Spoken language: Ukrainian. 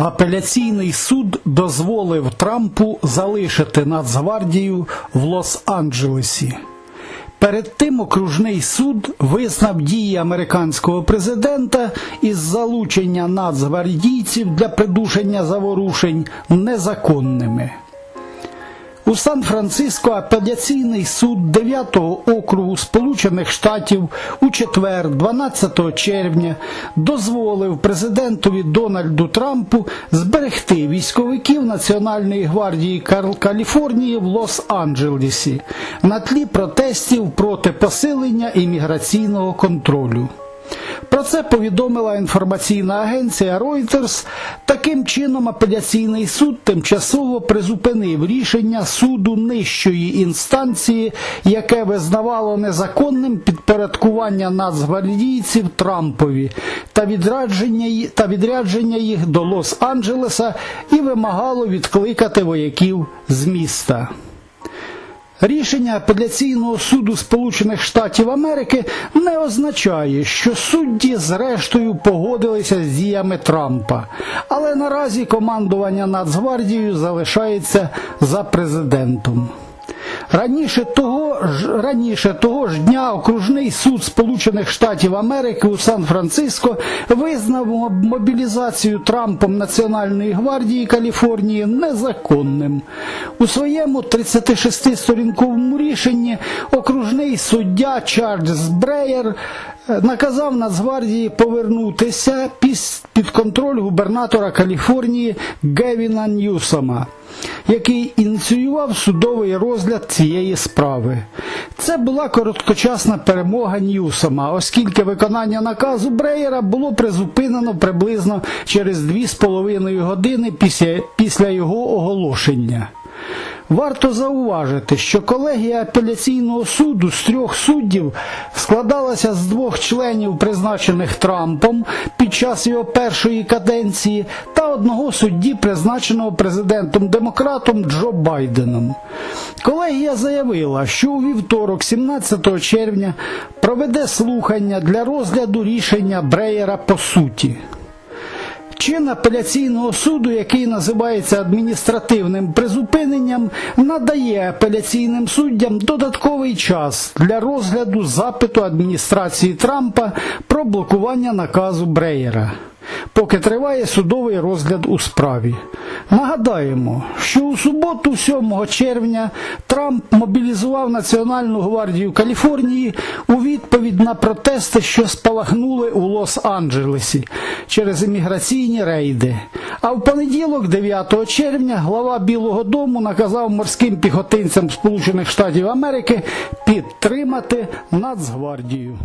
Апеляційний суд дозволив Трампу залишити Нацгвардію в Лос-Анджелесі. Перед тим окружний суд визнав дії американського президента із залучення нацгвардійців для придушення заворушень незаконними. У Сан-Франциско апеляційний суд 9-го округу Сполучених Штатів у четвер, 12 червня, дозволив президентові Дональду Трампу зберегти військовиків Національної гвардії Каліфорнії в Лос-Анджелесі на тлі протестів проти посилення імміграційного контролю. Про це повідомила інформаційна агенція Reuters. Таким чином, апеляційний суд тимчасово призупинив рішення суду нижчої інстанції, яке визнавало незаконним підпорядкування нацгвардійців Трампові та відрядження, та відрядження їх до Лос-Анджелеса і вимагало відкликати вояків з міста. Рішення апеляційного суду Сполучених Штатів Америки не означає, що судді зрештою погодилися з діями Трампа, але наразі командування Нацгвардією залишається за президентом. Раніше того, ж, раніше того ж дня окружний суд Сполучених Штатів Америки у Сан-Франциско визнав мобілізацію Трампом Національної гвардії Каліфорнії незаконним. У своєму 36-сторінковому рішенні окружний суддя Чарльз Бреєр е, наказав Нацгвардії повернутися під контроль губернатора Каліфорнії Гевіна Ньюсома який ініціював судовий розгляд цієї справи. Це була короткочасна перемога Ньюсома, оскільки виконання наказу Бреєра було призупинено приблизно через 2,5 години після, після його оголошення. Варто зауважити, що колегія апеляційного суду з трьох суддів складалася з двох членів, призначених Трампом під час його першої каденції, одного судді, призначеного президентом-демократом Джо Байденом. Колегія заявила, що у вівторок, 17 червня, проведе слухання для розгляду рішення Бреєра по суті. Чин апеляційного суду, який називається адміністративним призупиненням, надає апеляційним суддям додатковий час для розгляду запиту адміністрації Трампа про блокування наказу Бреєра. Поки триває судовий розгляд у справі. Нагадаємо, що у суботу, 7 червня, Трамп мобілізував Національну гвардію Каліфорнії у відповідь на протести, що спалахнули у Лос-Анджелесі через імміграційні рейди. А в понеділок, 9 червня, глава Білого Дому наказав морським піхотинцям Сполучених Штатів Америки підтримати Нацгвардію.